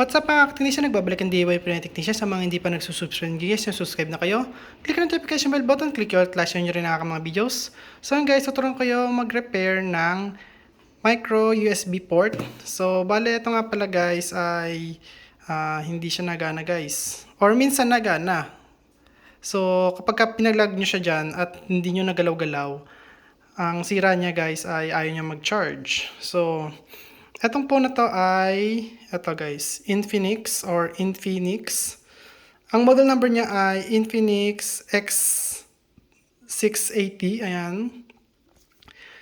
What's up mga technician? Nagbabalik ang DIY Pinoy Technician. Sa mga hindi pa nagsusubscribe guys, yung subscribe na kayo. Click ang notification bell button, click yung flash nyo rin ang mga videos. So yun guys, tuturuan kayo mag-repair ng micro USB port. So bale, ito nga pala guys ay ah, hindi siya nagana guys. Or minsan nagana. So kapag ka pinaglag nyo siya dyan at hindi nyo nagalaw-galaw, ang sira niya guys ay ayaw niya mag-charge. So, etong phone na to ay, eto guys, Infinix or Infinix. Ang model number niya ay Infinix X680, ayan.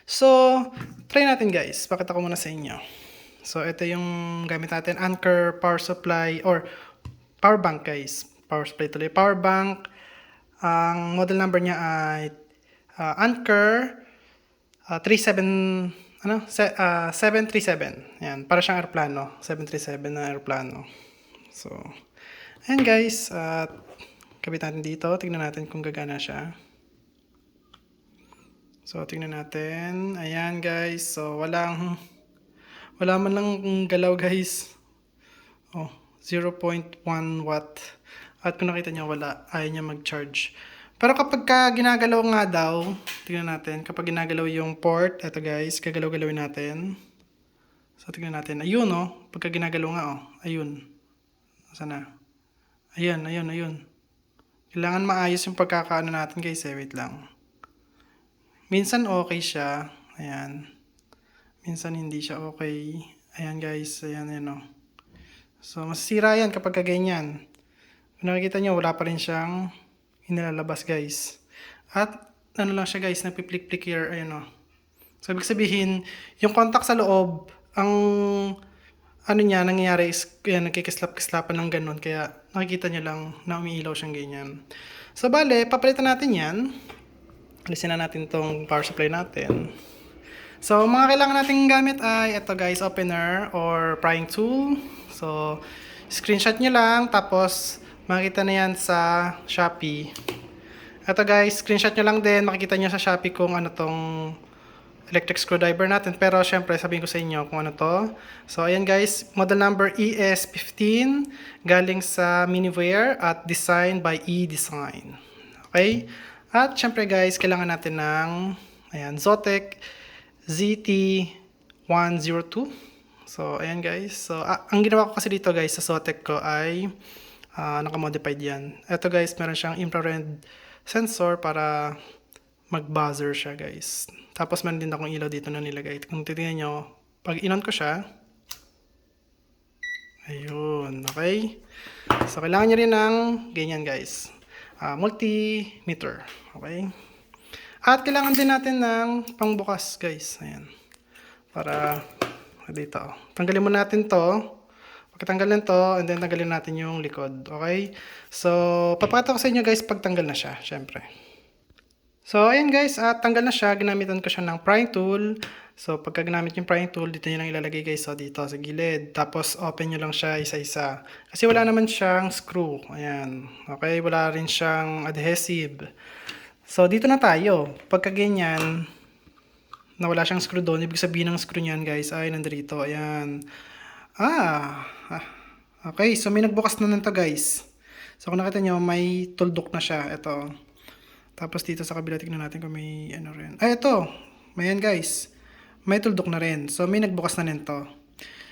So, try natin guys. Pakita ko muna sa inyo. So, ito yung gamit natin. Anchor power supply or power bank guys. Power supply tuloy. Power bank. Ang model number niya ay uh, Anchor uh, 37 ano? Se, uh, 737 yan para siyang eroplano 737 na eroplano so ayan guys. At kabit natin dito tingnan natin kung gagana siya. So tingnan natin. Ayan guys. So walang wala man lang galaw guys. Oh 0.1 watt. At kung nakita niyo wala ayaw niya mag-charge pero kapag ka ginagalaw nga daw, tingnan natin, kapag ginagalaw yung port, eto guys, gagalaw-galawin natin. So, tingnan natin. Ayun, oh. Pagka ginagalaw nga, oh. Ayun. Sana. Ayun, ayun, ayun. Kailangan maayos yung pagkakaano natin guys, eh. Wait lang. Minsan okay siya. Ayan. Minsan hindi siya okay. Ayan guys, ayan, ayan, oh. So, masisira yan kapag ka ganyan. Kung nakikita nyo, wala pa rin siyang inilalabas guys. At ano lang siya guys, nagpiplik-plik here, ayun o. So, ibig sabihin, yung contact sa loob, ang ano niya, nangyayari is, yan, nagkikislap-kislapan ng ganun. Kaya, nakikita niyo lang na umiilaw siyang ganyan. So, bale, papalitan natin yan. Alisin na natin tong power supply natin. So, mga kailangan nating gamit ay ito guys, opener or prying tool. So, screenshot nyo lang, tapos makikita na yan sa Shopee. Ito guys, screenshot nyo lang din, makikita nyo sa Shopee kung ano tong electric screwdriver natin. Pero syempre, sabihin ko sa inyo kung ano to. So, ayan guys, model number E ES15, galing sa Miniware at designed by E-Design. Okay? At syempre guys, kailangan natin ng ayan, Zotac ZT102. So, ayan guys. So, ah, ang ginawa ko kasi dito guys sa Zotac ko ay uh, nakamodified yan. Ito guys, meron siyang infrared sensor para mag-buzzer siya guys. Tapos meron din akong ilaw dito na nilagay. Kung titingnan nyo, pag inon ko siya, ayun, okay? So, kailangan nyo rin ng ganyan guys. Uh, multimeter, okay? At kailangan din natin ng pangbukas guys. Ayan. Para dito. Tanggalin mo natin to. Pagkatanggal to, and then tanggalin natin yung likod. Okay? So, papakita ko sa inyo guys pagtanggal na siya, syempre. So, ayan guys, at tanggal na siya. Ginamitan ko siya ng prying tool. So, pagka ginamit yung prying tool, dito nyo lang ilalagay guys. So, dito sa gilid. Tapos, open nyo lang siya isa-isa. Kasi wala naman siyang screw. Ayan. Okay? Wala rin siyang adhesive. So, dito na tayo. Pagka ganyan, na wala siyang screw doon, ibig sabihin ng screw niyan guys, ay nandito. Ayan. Ah, ah, okay. So, may nagbukas na nito guys. So, kung nakita nyo, may tuldok na siya. Ito. Tapos dito sa kabila, tignan natin kung may ano rin. Ay, ito. May yan guys. May tuldok na rin. So, may nagbukas na nito.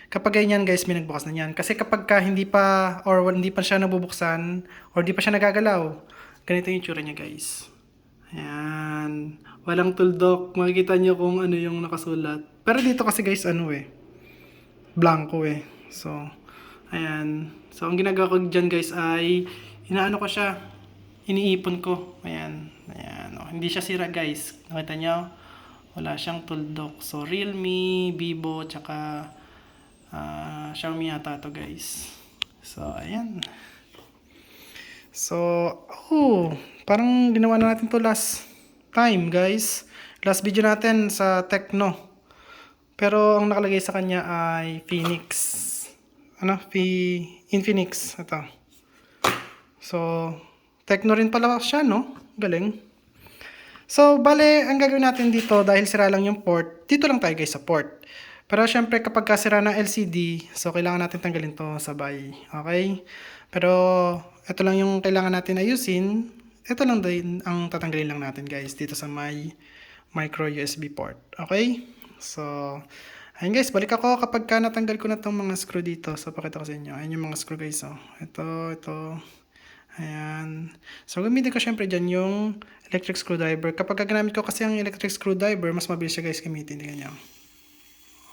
Kapag ganyan guys, may nagbukas na yan. Kasi kapag ka hindi pa, or hindi pa siya nabubuksan, or hindi pa siya nagagalaw, ganito yung tsura niya guys. Ayan. Walang tuldok. Makikita nyo kung ano yung nakasulat. Pero dito kasi guys, ano eh. Blanco eh. So, ayan. So, ang ginagawa ko dyan guys ay, inaano ko siya. Iniipon ko. Ayan. Ayan. Oh, hindi siya sira guys. Nakita nyo? Wala siyang tuldok. So, Realme, Vivo, tsaka uh, Xiaomi yata to guys. So, ayan. So, oh, parang ginawa na natin to last time, guys. Last video natin sa Tecno. Pero ang nakalagay sa kanya ay Phoenix. Ano? Fi Infinix. Ito. So, Tecno rin pala siya, no? Galing. So, bale, ang gagawin natin dito, dahil sira lang yung port, dito lang tayo guys sa port. Pero syempre kapag kasira ng LCD, so kailangan natin tanggalin to sabay. Okay? Pero ito lang yung kailangan natin ayusin. Ito lang din ang tatanggalin lang natin guys dito sa may micro USB port. Okay? So, ayun guys, balik ako kapag ka natanggal ko na tong mga screw dito. So, pakita ko sa inyo. Ayan yung mga screw guys. Oh. Ito, ito. Ayan. So, gamitin ko syempre dyan yung electric screwdriver. Kapag gagamit ko kasi ang electric screwdriver, mas mabilis siya guys gamitin. Tingnan nyo.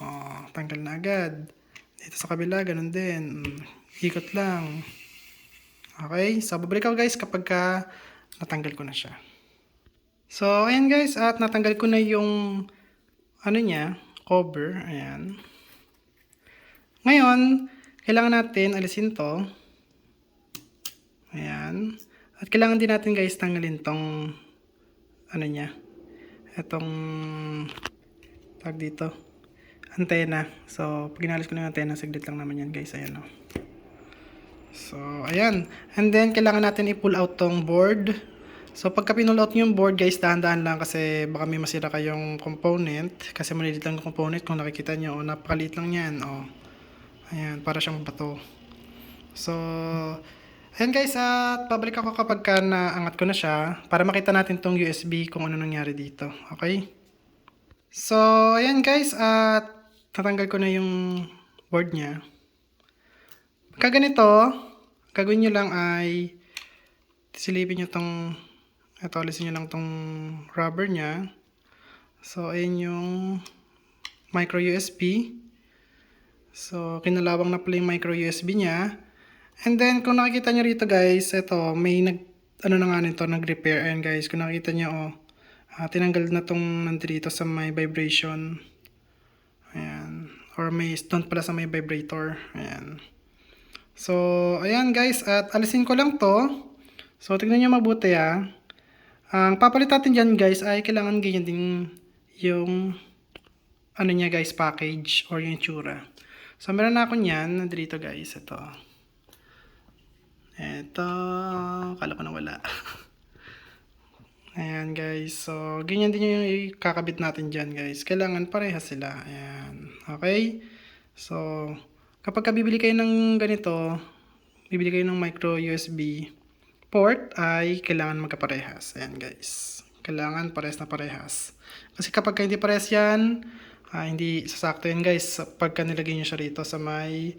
Oh, tanggal na agad. Dito sa kabila, ganun din. Mm, Ikot lang. Okay? So, babalik ako guys kapag ka natanggal ko na siya. So, ayan guys, at natanggal ko na yung ano niya, cover. Ayan. Ngayon, kailangan natin alisin to. Ayan. At kailangan din natin guys tanggalin tong ano niya. Itong tag dito. Antena. So, pag ko na yung antena, saglit lang naman yan guys. Ayan o. So, ayan. And then, kailangan natin i-pull out tong board. So, pagka pinull out yung board, guys, dahan-dahan lang kasi baka may masira kayong component. Kasi maliit lang yung component kung nakikita nyo. O, napakaliit lang yan. O, ayan, para siyang bato. So, ayan guys, at pabalik ako kapag ka naangat ko na siya para makita natin tong USB kung ano nangyari dito. Okay? So, ayan guys, at tatanggal ko na yung board niya. Pagka ganito, gagawin nyo lang ay silipin nyo tong ito, alisin nyo lang tong rubber niya. So, ayan yung micro USB. So, kinalawang na pala yung micro USB niya. And then, kung nakikita nyo rito guys, ito, may nag, ano na nga nito, nag-repair. Ayan guys, kung nakikita nyo, oh, ah, tinanggal na tong nandito sa may vibration. Ayan. Or may stone pala sa may vibrator. Ayan. So, ayan guys, at alisin ko lang to. So, tignan nyo mabuti ah. Ang papalit natin dyan guys ay kailangan ganyan din yung ano niya guys, package or yung itsura. So, meron na ako niyan. Nandito guys, ito. Ito, kala ko na wala. Ayan guys, so ganyan din yung ikakabit natin dyan guys. Kailangan parehas sila. Ayan, okay? So, kapag ka bibili kayo ng ganito, bibili kayo ng micro USB port ay kailangan magkaparehas. Ayan guys. Kailangan parehas na parehas. Kasi kapag ka hindi parehas yan, ah, hindi sasakto yan guys. Pagka nilagay nyo siya rito sa may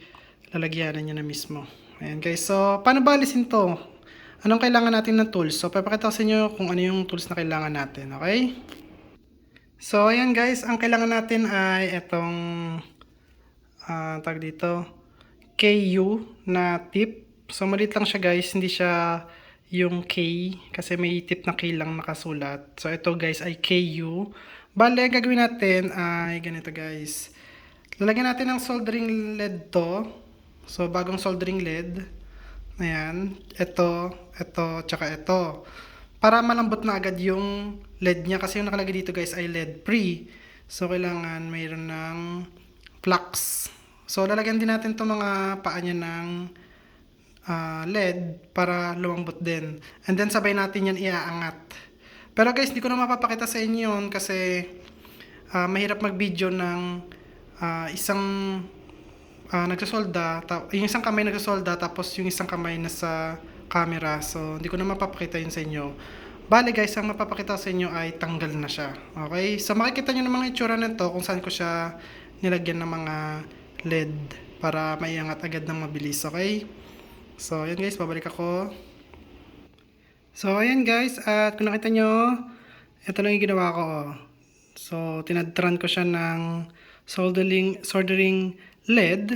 lalagyanan niya na mismo. Ayan guys. So, paano ba alisin to? Anong kailangan natin ng tools? So, papakita ko sa inyo kung ano yung tools na kailangan natin. Okay? So, ayan guys. Ang kailangan natin ay itong ah tag dito KU na tip. So, maliit lang siya guys. Hindi siya yung K kasi may tip na K lang nakasulat. So, ito guys ay KU. Bale, gagawin natin ay ganito guys. Lalagyan natin ng soldering lead to. So, bagong soldering lead. Ayan. Ito, ito, tsaka ito. Para malambot na agad yung LED niya. Kasi yung nakalagay dito guys ay LED free. So, kailangan mayroon ng flux. So, lalagyan din natin itong mga paa niya ng ah, LED para lumambot din. And then, sabay natin yan iaangat. Pero guys, hindi ko na mapapakita sa inyo yun kasi ah, mahirap mag-video ng ah, isang ah, nagsasolda, ta- yung isang kamay nagsasolda tapos yung isang kamay nasa camera. So, hindi ko na mapapakita yun sa inyo. Bale guys, ang mapapakita sa inyo ay tanggal na siya. Okay? So, makikita nyo ng mga itsura nito kung saan ko siya nilagyan ng mga LED para maiangat agad ng mabilis. Okay? So, ayan guys, babalik ako. So, ayan guys, at kung nakita nyo, ito lang yung ginawa ko. oh. So, tinadtran ko siya ng soldering, soldering lead.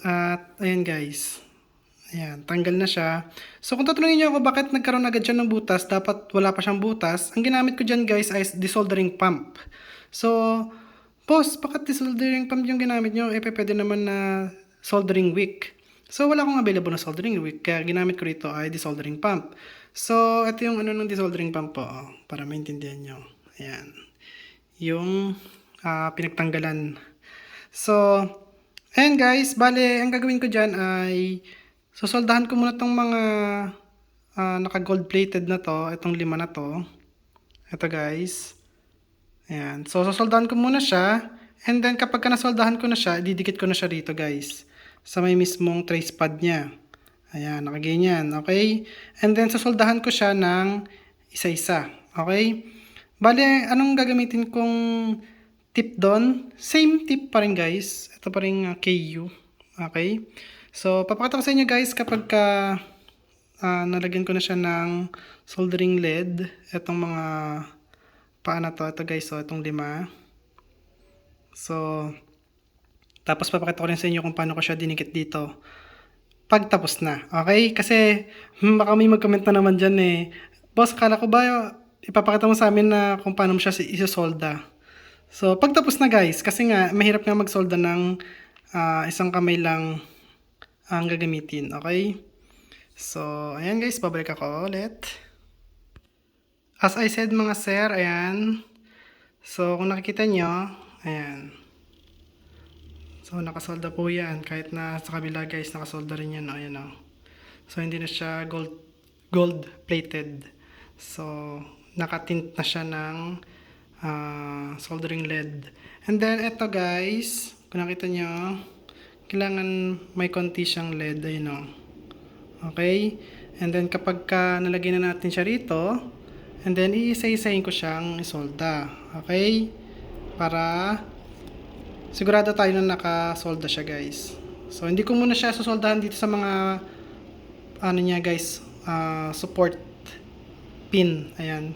At, ayan guys. Ayan, tanggal na siya. So, kung tatanungin niyo ako bakit nagkaroon agad siya ng butas, dapat wala pa siyang butas, ang ginamit ko dyan guys ay desoldering pump. So, boss, bakit desoldering pump yung ginamit nyo? Eh, pwede naman na soldering wick. So, wala akong available na soldering kaya ginamit ko rito ay desoldering pump. So, ito yung ano ng desoldering pump po, oh, para maintindihan nyo. Ayan. Yung ah, pinagtanggalan. So, ayan guys, bale, ang gagawin ko dyan ay susoldahan ko muna tong mga ah, naka-gold plated na to, itong lima na to. Ito guys. Ayan. So, susoldahan ko muna siya. And then kapag ka nasoldahan ko na siya, didikit ko na siya rito guys. Sa may mismong trace pad niya. Ayan, nakaganyan. Okay? And then sasoldahan ko siya ng isa-isa. Okay? Bale, anong gagamitin kong tip doon? Same tip pa rin guys. Ito pa rin uh, KU. Okay? So, papakita ko sa inyo guys kapag ka ah, nalagyan ko na siya ng soldering lead. Itong mga paana to. Ito guys, so itong lima. So, tapos papakita ko rin sa inyo kung paano ko siya dinikit dito. Pag tapos na. Okay? Kasi, hmm, baka may mag-comment na naman dyan eh. Boss, kala ko ba ipapakita mo sa amin na kung paano mo siya si- isisolda. So, pag tapos na guys, kasi nga, mahirap nga magsolda ng ah, isang kamay lang ang gagamitin. Okay? So, ayan guys, babalik ako ulit. As I said mga sir, ayan. So, kung nakikita nyo, ayan. So, nakasolda po yan. Kahit na sa kabila guys, nakasolda rin yan. O, ayan o. So, hindi na siya gold, gold plated. So, nakatint na siya ng ah, soldering lead. And then, eto guys, kung nakita nyo, kailangan may konti siyang lead. Ayun o. Okay? And then, kapag ka nalagyan na natin siya rito, and then, iisa-isahin ko siyang isolda. Okay? Para sigurado tayo na nakasolda siya, guys. So, hindi ko muna siya susoldahan dito sa mga ano niya, guys, ah, support pin. Ayan.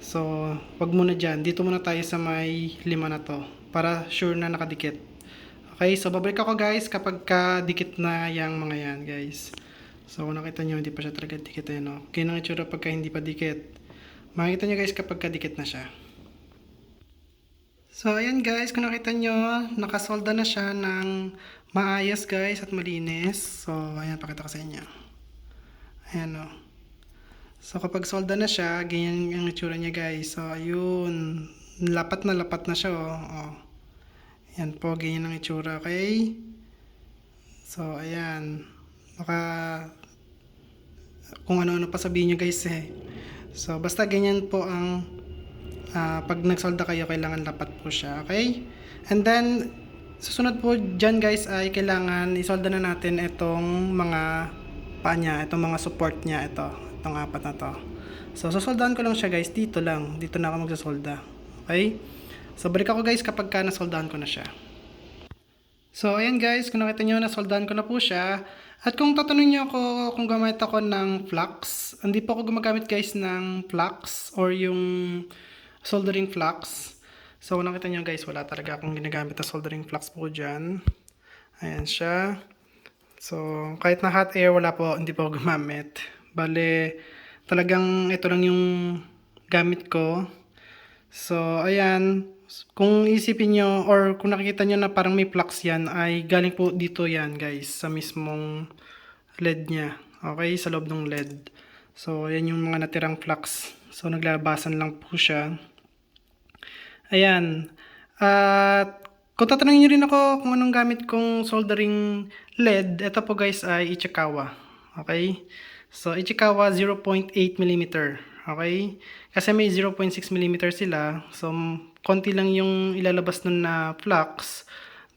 So, wag muna dyan. Dito muna tayo sa may lima na to. Para sure na nakadikit. Okay, so babalik ako guys kapag kadikit na yung mga yan guys. So kung nakita nyo, hindi pa siya talaga dikit eh, no? Okay nang itsura pagka hindi pa dikit. Makikita nyo guys kapag kadikit na siya. So ayan guys, kung nakita nyo, nakasolda na siya ng maayos guys at malinis. So ayan, pakita ko sa inyo. Ayan o. So kapag solda na siya, ganyan ang itsura niya guys. So ayun, lapat na lapat na siya oh. oh. Yan po, ganyan ang itsura, okay? So ayan, baka kung ano-ano pa sabihin nyo guys eh. So basta ganyan po ang ah, pag nagsolda kayo, kailangan lapat po siya, okay? And then, susunod po dyan guys ay kailangan isolda na natin itong mga paa niya, itong mga support niya, ito, itong apat na to. So, susoldahan ko lang siya guys, dito lang, dito na ako magsasolda. Okay? So, balik ako guys kapag ka nasoldahan ko na siya. So, ayan guys, kung nakita nyo, nasoldahan ko na po siya. At kung tatanungin nyo ako kung gamit ako ng flux, hindi po ako gumagamit guys ng flux or yung soldering flux. So, nakita nyo guys, wala talaga akong ginagamit na soldering flux po dyan. Ayan siya. So, kahit na hot air, wala po, hindi po gumamit. Bale, talagang ito lang yung gamit ko. So, ayan. Kung isipin nyo, or kung nakikita nyo na parang may flux yan, ay galing po dito yan, guys, sa mismong LED niya. Okay, sa loob ng LED. So, ayan yung mga natirang flux. So, naglalabasan lang po siya. Ayan. At kung tatanungin nyo rin ako kung anong gamit kong soldering LED, ito po guys ay Ichikawa. Okay? So, Ichikawa 0.8 mm. Okay? Kasi may 0.6 mm sila. So, konti lang yung ilalabas nun na flux.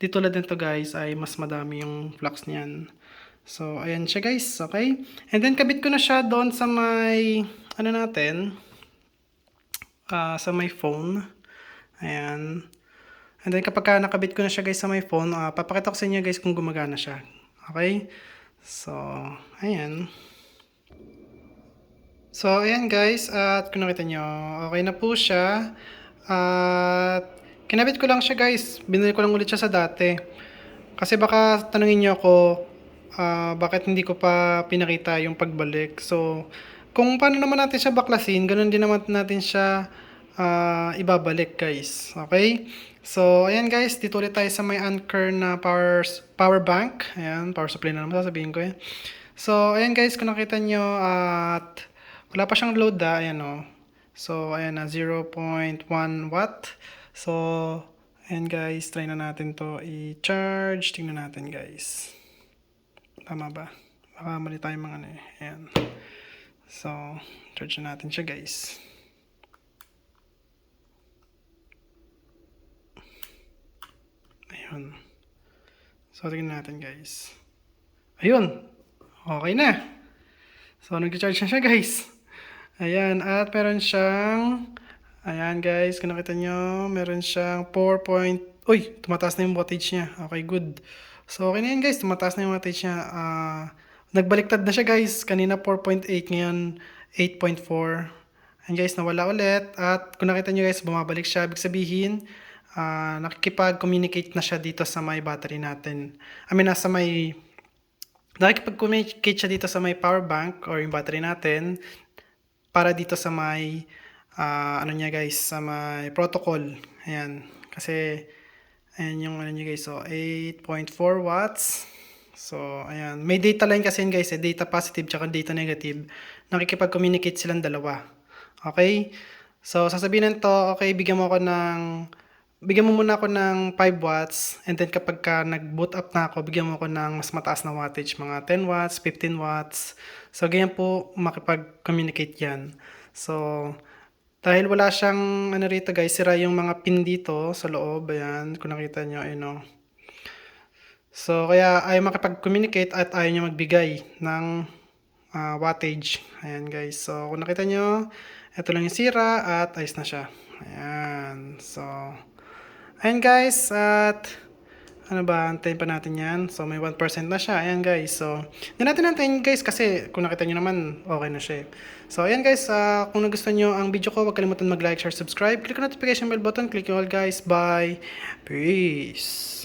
Dito lang din to guys ay mas madami yung flux niyan. So, ayan siya guys. Okay? And then, kabit ko na siya doon sa may, ano natin, ah, sa may phone. Ayan. And then kapag ka nakabit ko na siya guys sa my phone, ah, papakita ko sa inyo guys kung gumagana siya. Okay? So, ayan. So, ayan guys. At kung nakita nyo, okay na po siya. At kinabit ko lang siya guys. Binili ko lang ulit siya sa dati. Kasi baka tanungin nyo ako, ah, bakit hindi ko pa pinakita yung pagbalik. So, kung paano naman natin siya baklasin, ganun din naman natin siya ah, ibabalik guys. Okay? So, ayan guys, dito ulit tayo sa may Anchor na power, power bank. Ayan, power supply na naman sasabihin ko yan. So, ayan guys, kung nakita nyo at wala pa siyang load da, ayan o. So, ayan na, 0.1 watt. So, ayan guys, try na natin to i-charge. Tingnan natin guys. Tama ba? Baka mali tayo mga ano eh. Ayan. So, charge na natin siya guys. Yun. So, tingnan natin guys. Ayun. Okay na. So, nag-charge na siya guys. Ayan. At meron siyang, ayan guys, kung nakita nyo, meron siyang 4 point, uy, tumataas na yung wattage niya. Okay, good. So, okay na yan guys. Tumataas na yung wattage niya. Ah, nagbaliktad na siya guys. Kanina 4.8, ngayon 8.4. Ayan guys, nawala ulit. At kung nakita nyo guys, bumabalik siya. Ibig sabihin, ah, nakikipag-communicate na siya dito sa may battery natin. I mean, nasa may nakikipag-communicate siya dito sa may power bank or yung battery natin para dito sa may ah, ano niya guys, sa may protocol. Ayan. Kasi ayan yung ano niya guys, so 8.4 watts. So, ayan. May data line kasi yun guys, eh, data positive tsaka data negative. Nakikipag-communicate silang dalawa. Okay? So, sasabihin nito, okay, bigyan mo ako ng bigyan mo muna ako ng 5 watts and then kapag ka nag-boot up na ako, bigyan mo ako ng mas mataas na wattage, mga 10 watts, 15 watts. So, ganyan po makipag-communicate yan. So, dahil wala siyang, ano rito guys, sira yung mga pin dito sa loob. Ayan, kung nakita nyo, ayun o. So, kaya ayaw makipag-communicate at ayaw niya magbigay ng ah, wattage. Ayan guys. So, kung nakita nyo, ito lang yung sira at ayos na siya. Ayan. So, ayan guys. At, ano ba, antayin pa natin yan. So, may 1% na siya. Ayan guys. So, hindi natin antayin guys kasi kung nakita nyo naman, okay na siya. eh. So, ayan guys. ah, kung nagustuhan nyo ang video ko, huwag kalimutan mag-like, share, subscribe. Click notification bell button. Click all guys. Bye. Peace.